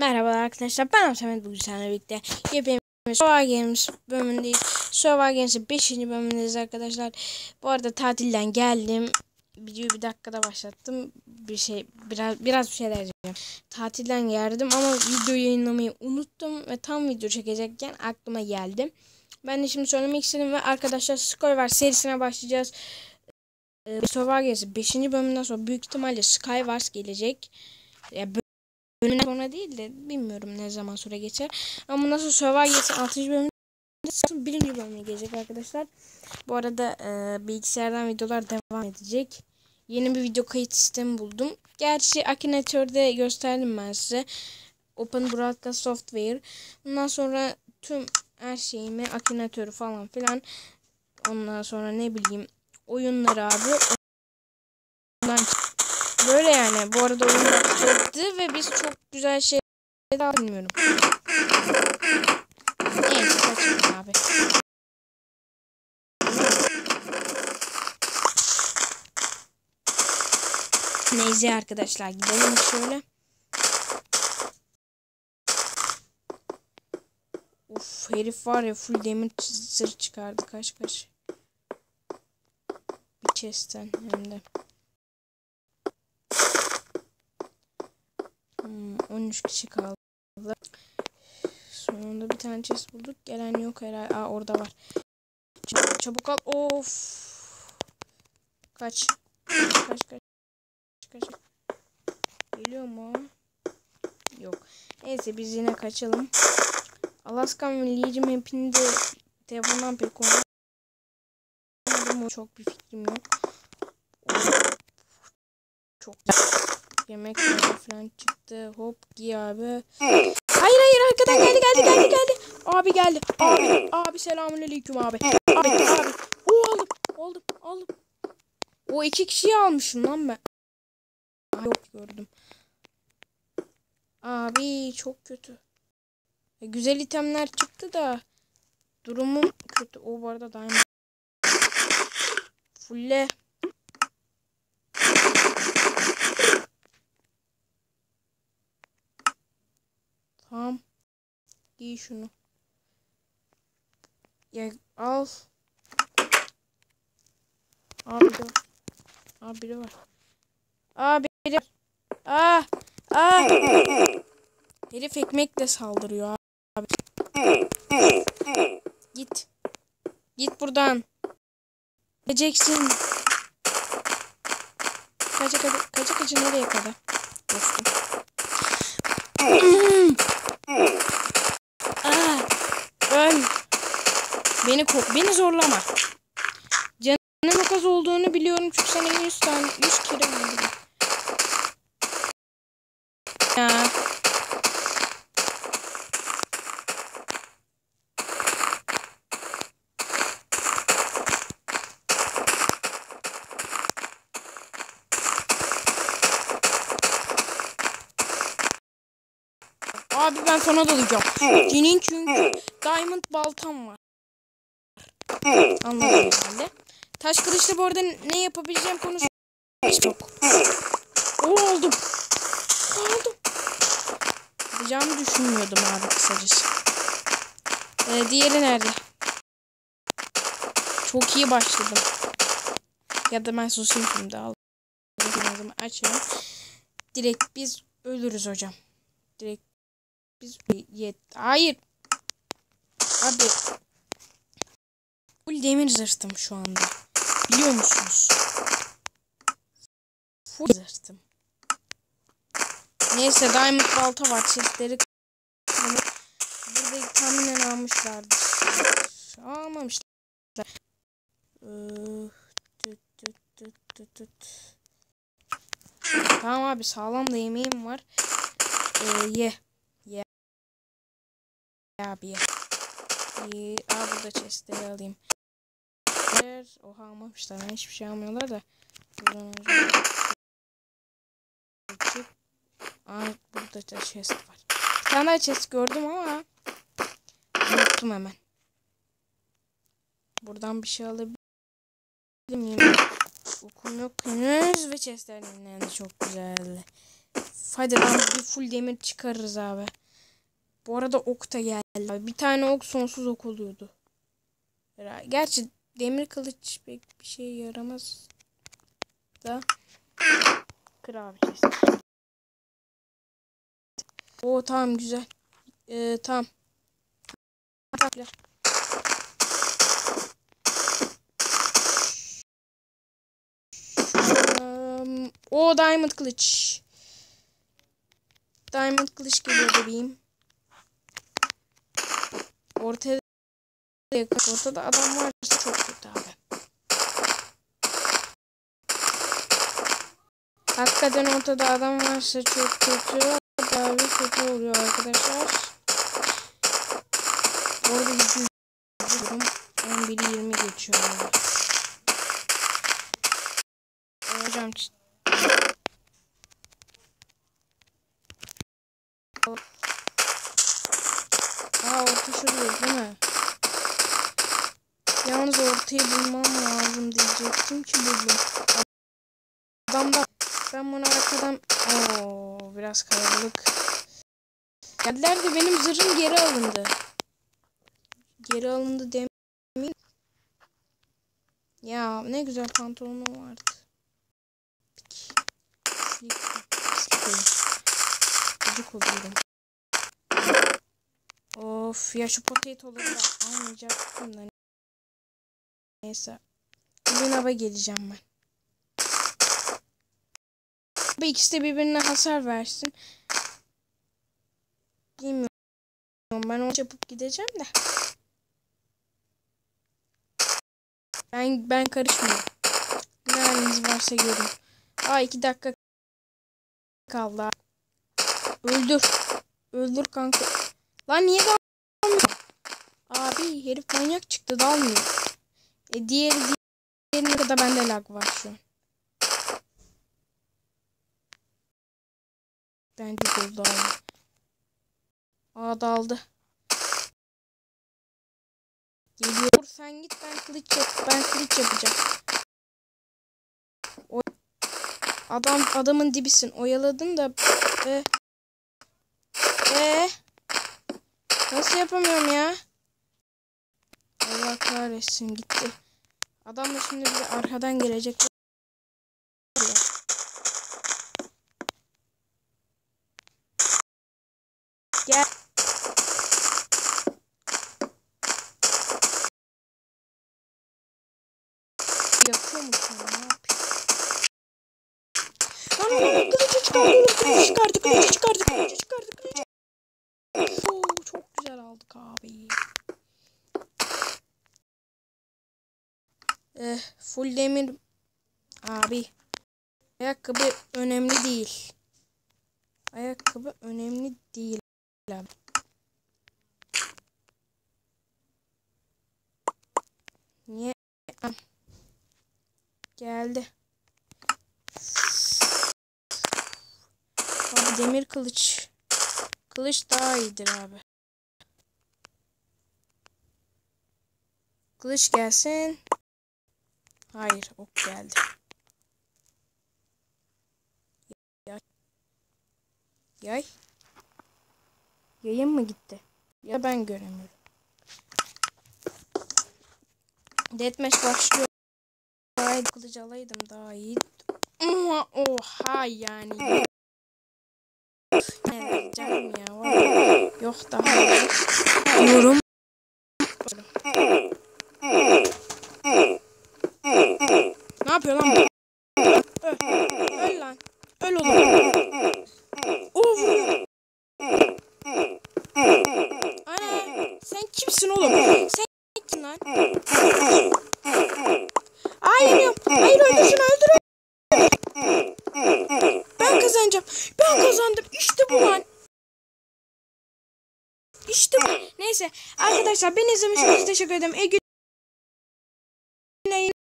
Merhaba arkadaşlar ben Ahmet bugün seninle birlikte yepyeni Survivor Games bölümündeyiz. Survivor Games'in 5. bölümündeyiz arkadaşlar. Bu arada tatilden geldim. Videoyu bir dakikada başlattım. Bir şey biraz biraz bir şeyler diyeceğim. Tatilden geldim ama video yayınlamayı unuttum ve tam video çekecekken aklıma geldi. Ben de şimdi söylemek istedim ve arkadaşlar Skywars serisine başlayacağız. Survivor Games'in 5. bölümünden sonra büyük ihtimalle Skywars gelecek. Ya bölümden sonra değil de bilmiyorum ne zaman süre geçer. Ama bundan sonra Survivor geçsin 6. bölümde birinci bölüme gelecek arkadaşlar. Bu arada e, bilgisayardan videolar devam edecek. Yeni bir video kayıt sistemi buldum. Gerçi Akinator'da gösterdim ben size. Open Broadcast Software. Bundan sonra tüm her şeyimi Akinator'u falan filan ondan sonra ne bileyim oyunları abi Böyle yani. Bu arada oyun çıktı ve biz çok güzel şeyler bilmiyorum. Neyse kaçın abi. Neyse arkadaşlar gidelim şöyle. Uf herif var ya full demir zırh çıkardı kaç kaç. Bir chest'ten hem de. 13 kişi kaldı. Sonunda bir tane chest bulduk. Gelen yok herhalde. Aa orada var. Çabuk, al. Of. Kaç. Kaç kaç. Kaç. Geliyor mu? Yok. Neyse biz yine kaçalım. Ve Legion map'ini telefondan pek oynamadım. Çok bir fikrim yok. Çok yemek falan çıktı. Hop giy abi. Hayır hayır arkadan geldi geldi geldi geldi. Abi geldi. Abi, abi selamünaleyküm abi. Abi abi. O aldım. Aldım aldım. O iki kişiyi almışım lan ben. Aa, yok gördüm. Abi çok kötü. E, güzel itemler çıktı da durumum kötü. O bu arada diamond. Fulle. Tamam. Giy şunu. Ya al. Abi var. Abi biri var. Aa biri var. Aa. Aa. Herif ekmekle saldırıyor abi. Git. Git buradan. Gideceksin. Kaça kaça kaça kaça nereye kadar? Dostum. Aa, öl. Beni kork, beni zorlama. Canının çok az olduğunu biliyorum çünkü sana 100 tane 100 kere vurdum. Ya. Abi ben sana dalacağım. Senin çünkü diamond baltam var. Anladım herhalde. Taş kılıçla bu arada ne yapabileceğim konusu hiç yok. O oldum. Aldım. Yapacağımı düşünmüyordum abi kısacası. Ee, diğeri nerede? Çok iyi başladım. Ya da ben susayım şimdi. Al. Açayım. Direkt biz ölürüz hocam. Direkt biz yet. Hayır. Abi. Full demir zırhtım şu anda. Biliyor musunuz? Full zırhtım. Neyse diamond balta var. Chestleri Burada tahminen almışlardır. Almamışlar. Tamam abi sağlam da yemeğim var. Ee, ye. Ye. Abi ye. Ee, aa burada chestleri alayım. Oha almamışlar. Yani hiçbir şey almıyorlar da. Buradan önce... Aa burada da chest var. Bir tane daha chest gördüm ama unuttum hemen. Buradan bir şey alabilir miyim? Okum yok henüz ve chestler dinlendi çok güzel. hadi lan bir full demir çıkarırız abi. Bu arada ok da geldi. Bir tane ok sonsuz ok oluyordu. Gerçi demir kılıç pek bir şey yaramaz da. Kır abi kesin. Oo tamam güzel. Ee, tamam. Tamam. Um, o diamond kılıç. Diamond kılıç geliyor bebeğim. Ortaya yakın. Ortada adam varsa çok kötü abi. Hakikaten ortada adam varsa çok kötü. Abi kötü oluyor arkadaşlar. Orada yüzü yüzüyorum. 11'i 20 geçiyor abi. Hocam Aa orta şurada değil mi? Yalnız ortayı bulmam lazım diyecektim ki buldum. Adam da ben bunu arkadan Oo biraz kalabalık. Geldiler de benim zırhım geri alındı. Geri alındı demin. Ya ne güzel pantolonum vardı. Gıcık oluyorum. Of ya şu potatoları da almayacaktım da. Neyse. Hava geleceğim ben. Bu ikisi de birbirine hasar versin. Bilmiyorum. Ben onu yapıp gideceğim de. Ben ben karışmıyorum. Ne haliniz varsa görün. Aa iki dakika kaldı. Öldür. Öldür kanka. Lan niye dalmıyor? Abi herif manyak çıktı dalmıyor. E diğeri diğerine kadar bende lag var şu. Bence doldu abi. Aa daldı. Geliyor. Sen git ben kılıç yap. Ben kılıç yapacağım. O Adam adamın dibisin. Oyaladın da e e nasıl yapamıyorum ya? Kahretsin gitti. Adam da şimdi bir arkadan gelecek. Gel. Yapıyor mu sana? Ne yapıyor? Kılıcı çıkardı oğlum kılıcı çıkardı kılıcı çıkardı kılıcı çıkardı kılıcı. Oo, çok güzel aldık abi. Eh, full demir abi. Ayakkabı önemli değil. Ayakkabı önemli değil abi. Niye? Geldi. Abi demir kılıç. Kılıç daha iyidir abi. Kılıç gelsin. Hayır, ok geldi. Yay. Yay. Yayın mı gitti? Ya ben göremiyorum. Deathmatch başlıyor. Daha kılıcı alaydım daha iyi. Oha, oha yani. Ne canım ya. Yok daha iyi. Diyorum. Ne yapıyor lan bu? Öl. Öl lan. Öl oğlum. Of. Ana. Sen kimsin oğlum? Sen kimsin lan? Ay yanıyorum. Hayır öldür şunu öldür. Ben kazanacağım. Ben kazandım. İşte bu lan. İşte bu. Neyse arkadaşlar beni izlemişsiniz teşekkür ederim. İyi